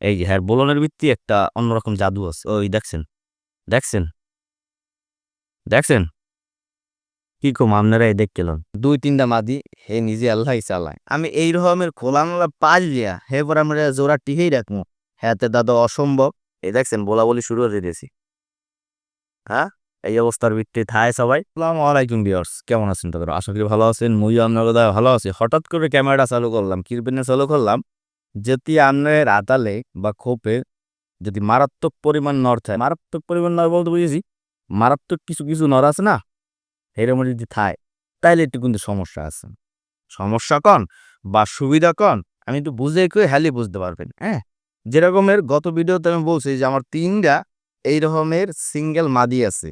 এই যে হ্যাঁ বোলনের ভিত্তি একটা অন্যরকম জাদু আছে। ওই দেখছেন? দেখছেন? দেখছেন? কি কম আপনারা এই দেখ গেলেন দুই তিনটা মাদি, হে নিজে আল্লাহ চালায়। আমি এই রকমের খোলামেলা পাঁচ দিয়া হে পর আমরা জোড়া টিকেই রাখব। হ্যাঁতে দাদা, অসম্ভব। এই দেখছেন বলা বলি শুরু করে দিয়েছি হ্যাঁ এই অবস্থার ভিত্তি থায় সবাই। আসসালামু আলাইকুম বিয়ার্স কেমন আছেন তাদের আশা করি ভালো আছেন মুই আপনার ভালো আছি। হঠাৎ করে ক্যামেরাটা চালু করলাম কিরপেনে চালু করলাম। যদি আপনার আতালে বা খোপে যদি মারাত্মক পরিমাণ নর থাকে, মারাত্মক পরিমাণ নর বলতে বুঝেছি, মারাত্মক কিছু কিছু নর আছে না এরকম যদি থায় তাইলে একটু কিন্তু সমস্যা আছে। সমস্যা কন? বা সুবিধা কন? আমি একটু বুঝে কেউ হ্যালি বুঝতে পারবেন হ্যাঁ? যেরকমের গত ভিডিওতে আমি বলছি যে, আমার তিনটা এই রকমের সিঙ্গেল মাদি আছে।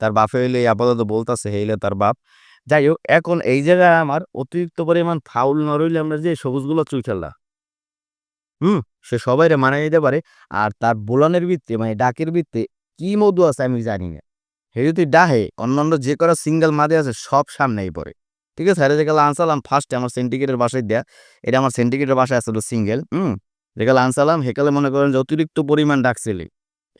তার বাপে হইলে আপাতত বলতেছে হইলে তার বাপ। যাই হোক, এখন এই জায়গায় আমার অতিরিক্ত পরিমাণ ফাউল না রইলে আমরা যে সবুজগুলো চুই খেলা হুম, সে সবাইরে মানা দিতে পারে। আর তার বোলানের ভিত্তি মানে ডাকের ভিত্তি কি মধু আছে আমি জানি না। হে যদি ডাহে, অন্যান্য যে করা সিঙ্গেল মাদি আছে, সব সামনেই পড়ে। ঠিক আছে? আরে যেগুলো আনসালাম ফার্স্টে আমার সেন্টিকেটের বাসায় দেয়া। এটা আমার সেন্টিকেটের বাসায় আসলো সিঙ্গেল হুম? যেগুলো আনসালাম হেকালে মনে করেন যে অতিরিক্ত পরিমাণ ডাকছিলে।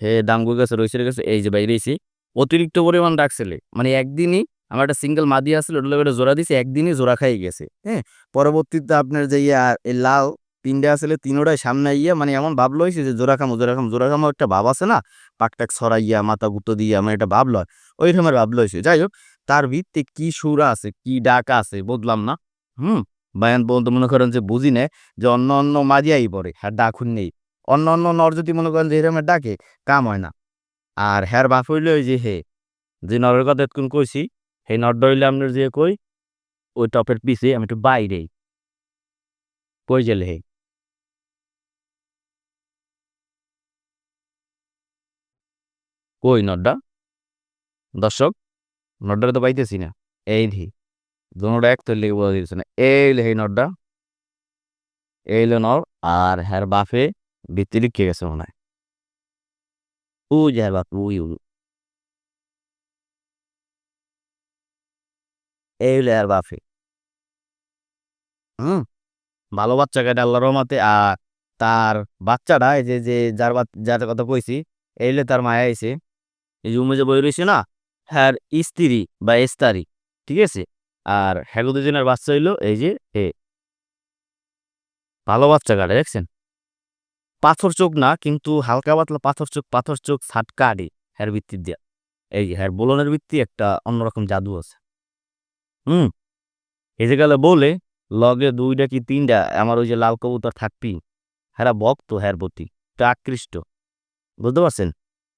হে ডাঙ্গু গেছে রয়েছে গেছে এই যে বাইরেছি অতিরিক্ত পরিমাণ ডাকছিলে। মানে একদিনই আমার একটা সিঙ্গেল মাদি আসলে ওটা জোড়া দিছে, একদিনই জোড়া খাই গেছে। হ্যাঁ? পরবর্তীতে আপনার যে ইয়া লাল তিনটে আসলে তিনোটাই সামনে ইয়া মানে এমন ভাব লইছে যে জোড়া খামো জোড়া খামো জোড়া খামো একটা ভাব আছে না? পাকটাক ছড়াইয়া, মাথা গুঁতো দিয়া মানে একটা ভাব লয়। ওই রকমের ভাব লইছে। যাই হোক, তার ভিত্তি কি সুরা আছে, কি ডাকা আছে বুঝলাম না। হুম? বায়ান বলতে মনে করেন যে বুঝি নে যে অন্য অন্য মাজিয়াই পড়ে হ্যাঁ ডাকুন নেই অন্য অন্য নর যদি মনে করেন যে এরকমের ডাকে, কাম হয় না। আর হ্যার বাপ হইলে ওই যে হে, যে নরের কথা এতক্ষণ কইছি, সেই নরটা হইলে আপনার যে কই, ওই টপের পিছে আমি একটু বাইরে কই গেলে হে? কই নড্ডা? দর্শক নড্ডারে তো পাইতেছি না। এই ধি দুটা এক তোর লেগে বোঝা দিচ্ছে না। এই লে, এই নড্ডা। এই লো নর, আর হ্যার বাপে ভিত্তি লিখে গেছে মনে হয়। ও যে হ্যার বাপ, উই উই। এই হলো আর বাফে হুম, ভালো বাচ্চা কাটে আল্লাহ রহমাতে, আর তার বাচ্চাটা, এই যে যে যার যার কথা কইছি এইলে তার মায়া আইছে। এই যে উমে যে বই রয়েছে না, হ্যার স্ত্রী বা এস্তারি ঠিক আছে? আর হ্যাগো দুজনের বাচ্চা হইল এই যে এ। ভালো বাচ্চা কাটে, দেখছেন? পাথর চোখ না, কিন্তু হালকা পাতলা পাথর চোখ পাথর চোখ ছাটকা আডি হ্যার ভিত্তির দিয়া। এই হ্যার বোলনের ভিত্তি একটা অন্যরকম জাদু আছে। হুম? এই যে গেলে বলে, লগে দুইটা কি তিনটা, আমার ওই যে লাল কবুতর থাকবি হ্যাঁ ভক্ত হ্যার প্রতি আকৃষ্ট। বুঝতে পারছেন?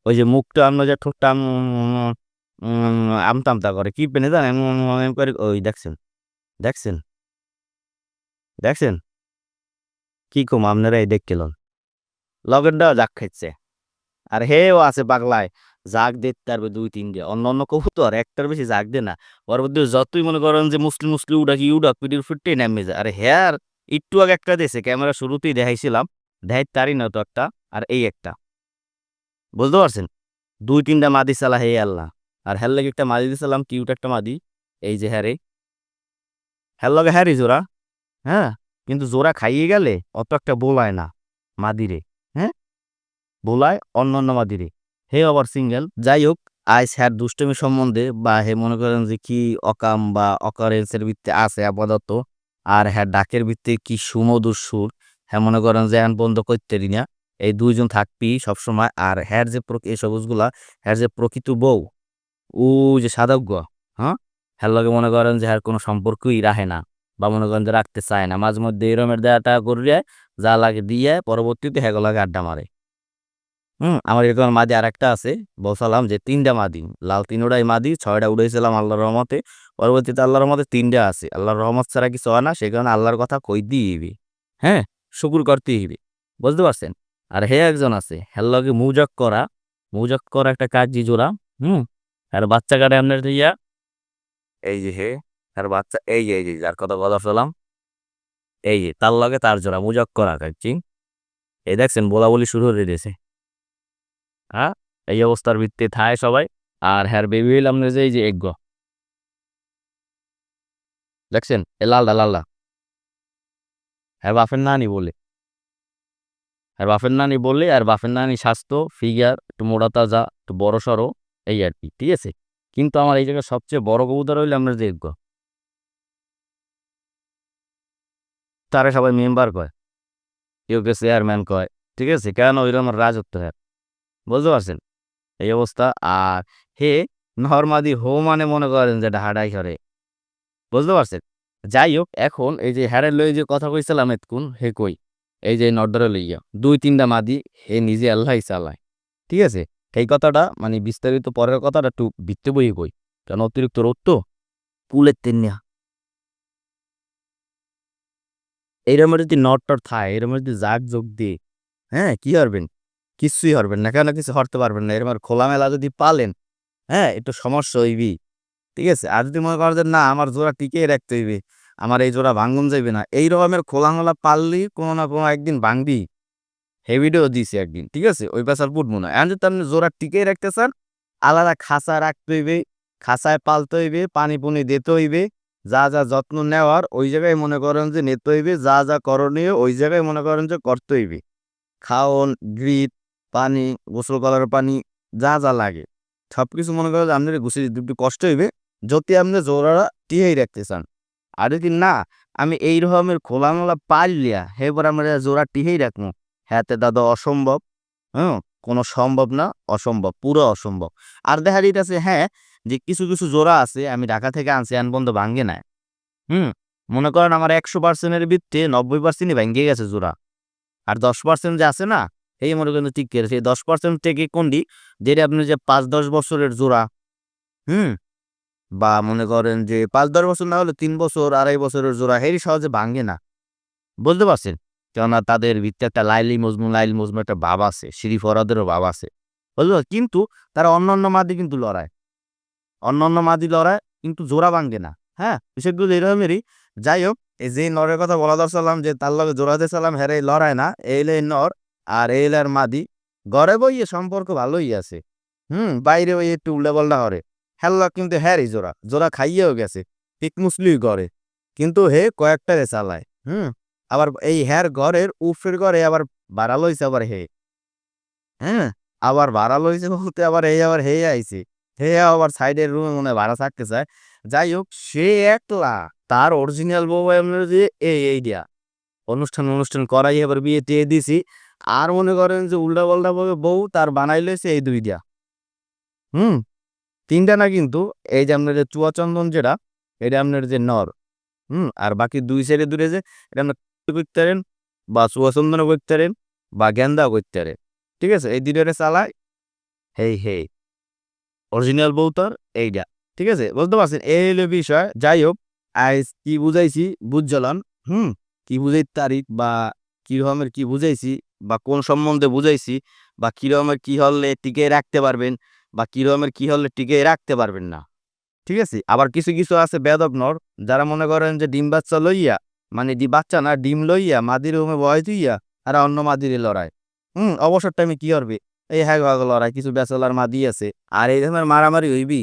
ওই যে মুখটা আমরা যে ঠোঁটটা আমতা আমতা করে কি পেনে উম, এম করে ওই দেখছেন দেখছেন? দেখছেন? কি কম আপনারা এই দেখ গেলেন লগেরটাও জাগ খাইছে। আর হেও আছে পাগলায় জাগ দেখতে পারবে দুই তিনটে অন্য অন্য কবুতর একটার বেশি জাগ দে না। পরবর্তী যতই মনে করেন যে মুসলিম মুসলিম উডাক ইউডাক পিটির ফুটে নেমে যায়। আরে হ্যার একটু আগে একটা দিয়েছে ক্যামেরা শুরুতেই দেখাইছিলাম। দেখাই তারই না তো একটা আর এই একটা। বুঝতে পারছেন? দুই তিনটা মাদি চালা হে আল্লাহ। আর হ্যার লাগে একটা মাদি দিয়েছিলাম কিউট একটা মাদি, এই যে হ্যারে। হ্যার লগে হ্যারি জোড়া হ্যাঁ? কিন্তু জোড়া খাইয়ে গেলে অত একটা বোলায় না মাদিরে হ্যাঁ? বোলায় অন্য অন্য মাদিরে। হে আবার সিঙ্গেল, যাই হোক, আইস হ্যার দুষ্টমি সম্বন্ধে বা হে মনে করেন যে কি অকাম বা অকারেন্সের ভিত্তি আছে আপাতত, আর হ্যাঁ ডাকের ভিত্তি কি সুমধুর সুর হ্যাঁ মনে করেন যে এখন বন্ধ করতে না এই দুইজন থাকবি সবসময়। আর হ্যার যে এই সবুজগুলা, হ্যার যে প্রকৃত বউ ও যে সাধজ্ঞ হ্যাঁ? হ্যার লগে মনে করেন যে হ্যার কোনো সম্পর্কই রাখে না বা মনে করেন যে রাখতে চায় না। মাঝে মধ্যে এরমের দেয়াটা করিয়ে, যা লাগে দিয়ে পরবর্তীতে হ্যাগো লাগে আড্ডা মারে। হুম, আমার এরকম মাদি আর একটা আছে বলছিলাম যে তিনটা মাদি, লাল তিনোটাই মাদি, ছয়টা উড়েছিলাম আল্লাহর রহমতে। পরবর্তীতে আল্লাহর রহমতে তিনটা আছে, আল্লাহর রহমত ছাড়া কিছু হয় না, সে কারণে আল্লাহর কথা কই দিবি হ্যাঁ? শুকুর করতে হইবে, বুঝতে পারছেন? আর হে একজন আছে, হের লগে মুজক করা মুজক করা একটা কাজ জোড়া, হুম? আর বাচ্চা কাটে আপনার ইয়া এই যে হে আর বাচ্চা, এই এই যে, যার কথা কথা ফেলাম, এই যে, তার লগে তার জোড়া, মুজক করা কাজছি এই দেখছেন বলা বলি শুরু হয়ে দিয়েছে হ্যাঁ এই অবস্থার ভিত্তিতে থায় সবাই, আর হ্যার বেবি হইলাম না যে এই যে এগ্গ। দেখছেন, এ লালদা লালদা। হ্যাঁ বাপের নানি বলে। আর বাপের নানি বললে, আর বাফের নানি স্বাস্থ্য ফিগার একটু মোটা তাজা, একটু বড় সড়ো, এই আর কি, ঠিক আছে? কিন্তু আমার এই জায়গায় সবচেয়ে বড় কবুতর হইলে আমরা দেখব তারা সবাই মেম্বার কয় কেউ কেউ চেয়ারম্যান কয়, ঠিক আছে? কেন ওইরকম আমার রাজত্ব হ্যাঁ? বুঝতে পারছেন? এই অবস্থা। আর হে নর্মাদি হো মানে মনে করেন যে হাডাই করে। বুঝতে পারছেন? যাই হোক, এখন এই যে হ্যারের লই যে কথা কইছিলাম এতকুন হে কই? এই যে নর্দরে লইয়া দুই তিনটা মাদি হে নিজে আল্লাহ চালায়। ঠিক আছে? এই কথাটা মানে বিস্তারিত পরের কথাটা একটু ভিত্তি বই কই কারণ অতিরিক্ত রোদ তো? পুলের তেনিয়া এইরকম যদি নট টট থাকে এরকম যদি জাগ যোগ দিয়ে হ্যাঁ কি হরবেন কিছুই হরবেন না কেন কিছু হরতে পারবেন না? এরকম খোলামেলা যদি পালেন হ্যাঁ একটু সমস্যা হইবি ঠিক আছে? আর যদি মনে করেন যে না আমার জোড়া টিকিয়ে রাখতে হইবে আমার এই জোড়া ভাঙ্গুন যাইবে না। এই রকমের খোলামেলা পারলি কোনো না কোনো একদিন ভাঙবি হেভিডিও দিছি একদিন, ঠিক আছে? ওই পেশার ফুটবো না। এখন যদি আপনি জোড়া টিকিয়ে রাখতে চান, আলাদা খাঁচা রাখতে হইবে, খাঁচায় পালতে হইবে, পানি পুনি দিতে হইবে, যা যা যত্ন নেওয়ার ওই জায়গায় মনে করেন যে নিতে হইবে, যা যা করণীয় ওই জায়গায় মনে করেন যে করতে হইবে। খাওয়ন গ্রিট, পানি, গোসল করার পানি, যা যা লাগে। সব কিছু মনে করেন যে আপনার গুছিয়ে একটু কষ্ট হইবে, যদি আপনি জোড়াটা টিয়েই রাখতে চান। আর যদি না, আমি এই রকমের খোলামেলা পারলিয়া হেবার আমরা জোড়া টিহেই রাখব হ্যাঁতে দাদা, অসম্ভব। হ্যাঁ কোনো সম্ভব না, অসম্ভব, পুরো অসম্ভব। আর দেখা যাইতেছে হ্যাঁ যে কিছু কিছু জোড়া আছে, আমি ঢাকা থেকে আনছি, আন বন্ধ ভাঙ্গে নাই। হুম, মনে করেন আমার একশো পার্সেন্টের ভিত্তি নব্বই পার্সেন্টই ভেঙে গেছে জোড়া। আর দশ পার্সেন্ট যে আছে না, এই মনে করেন ঠিক করে সেই দশ পার্সেন্ট থেকে কোনটি যেটা আপনি যে পাঁচ দশ বছরের জোড়া। হুম বা মনে করেন যে পাঁচ, দশ বছর না হলে তিন বছর, আড়াই বছরের জোড়া হেরি সহজে ভাঙে না। বুঝতে পারছেন? কেননা তাদের ভিত্তি একটা লাইলি মজমু লাইল মজমু একটা ভাব আছে শ্রী ফরাদেরও ভাব আছে। বুঝতে? কিন্তু তারা অন্য অন্য মাদি কিন্তু লড়ায়। অন্য অন্য মাদি লড়ায়, কিন্তু জোড়া ভাঙ্গে না। হ্যাঁ? বিষয়গুলো এরকমেরই। যাই হোক, এই যে নরের কথা বলা দরছিলাম যে তার লগে জোড়াতে সালাম হেরে লড়ায় না। এইলে নর আর এইলার মাদি। ঘরে বইয়ে সম্পর্ক ভালোই আছে। হুম? বাইরে ওই একটু উল্টা পাল্টা হরে হেল্লা কিন্তু হ্যারই জোড়া জোড়া খাইয়েও গেছে পিক মুসলি করে কিন্তু হে কয়েকটারে চালায়, হুম? আবার এই হ্যার ঘরের উফের ঘরে আবার বাড়ালো লইছে, আবার হে। হ্যাঁ? আবার বাড়ালো লইছে বলতে আবার এই, আবার হে আইছে। হে আবার সাইডের রুমে মনে ভাড়া থাকতে চায় যাই হোক, সে একলা, তার অরিজিনাল বউ যে এই এই দিয়া। অনুষ্ঠান অনুষ্ঠান করাই এবার বিয়ে টিয়ে দিছি, আর মনে করেন যে উল্টা পাল্টা বউ তার বানাই লইছে এই দুই দিয়া। হুম? তিনটা না কিন্তু, এই যে আপনার যে চুয়াচন্দন যেটা, এটা আপনার যে নর, হুম, আর বাকি দুই সাইডে দূরে যে, এটা আপনার করতে পারেন বা চুয়াচন্দনও করতে পারেন বা গেন্দাও করতে পারেন ঠিক আছে? এই দুইটারে চালায়, হেই হেই অরিজিনাল বউতার এইটা ঠিক আছে? বুঝতে পারছেন? এই হলো বিষয়। যাই হোক আজ কি বুঝাইছি, বুঝলাম, হুম, কি বুঝাই তারিখ, বা কি রকমের কি বুঝাইছি, বা কোন সম্বন্ধে বুঝাইছি, বা কি রকমের কি হলে টিকে রাখতে পারবেন বা কি রকমের কি হলে টিকে রাখতে পারবেন না। ঠিক আছে? আবার কিছু কিছু আছে বেদব নর যারা মনে করেন যে ডিম বাচ্চা লইয়া মানে ডি বাচ্চা না, ডিম লইয়া, মাদির রুমে বয় তুইয়া আর অন্য মাদিরে লড়াই হুম, অবসর টাইমে কি করবে? এই হ্যাঁ গো লড়াই কিছু বেচলার মাদি আছে। আর এই ধরনের মারামারি হইবি?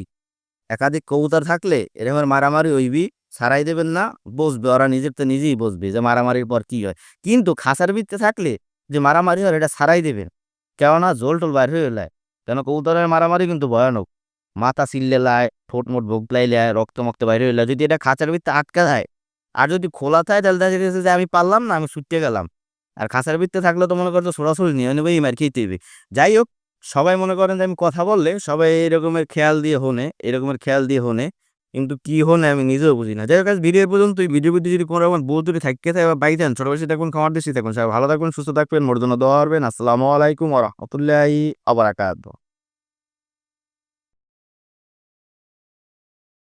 একাধিক কবুতর থাকলে এরকমের মারামারি হইবি? ছাড়াই দেবেন না, বসবে। ওরা নিজের তো নিজেই বসবে যে মারামারির পর কি হয়। কিন্তু খাসার ভিত্তে থাকলে যে মারামারি হয়, এটা ছাড়াই দেবেন। কেননা জোল টোল বাইর হয়ে কেন কবুতরের মারামারি কিন্তু ভয়ানক। মাথা সিললে লায় ঠোঁট মোট ভোগলাই লায় রক্ত মক্ত বাইরে হইলে যদি এটা খাঁচার ভিত্তে আটকা যায়, আর যদি খোলা থাকে, তাহলে দেখা গেছে যে আমি পারলাম না, আমি ছুটতে গেলাম। আর খাঁচার ভিত্তে থাকলে তো মনে করছ সরাসরি নিয়ে নেবেই মার খেতে হবে। যাই হোক, সবাই মনে করেন যে আমি কথা বললে, সবাই এরকমের খেয়াল দিয়ে হোনে, এরকমের খেয়াল দিয়ে হনে। কিন্তু কি হল আমি নিজেও বুঝি না যাই হোক ভিডিও পর্যন্ত ভিডিও ভিডিও যদি কোনো রকম যদি থাকতে থাকে বা বাইক দেন ছোটবেশি থাকুন খাওয়ার দেশি থাকুন সবাই ভালো থাকুন সুস্থ থাকবেন মোর জন্য দোয়া আসসালামু আলাইকুম ওরহমতুল্লাহি আবরাকাত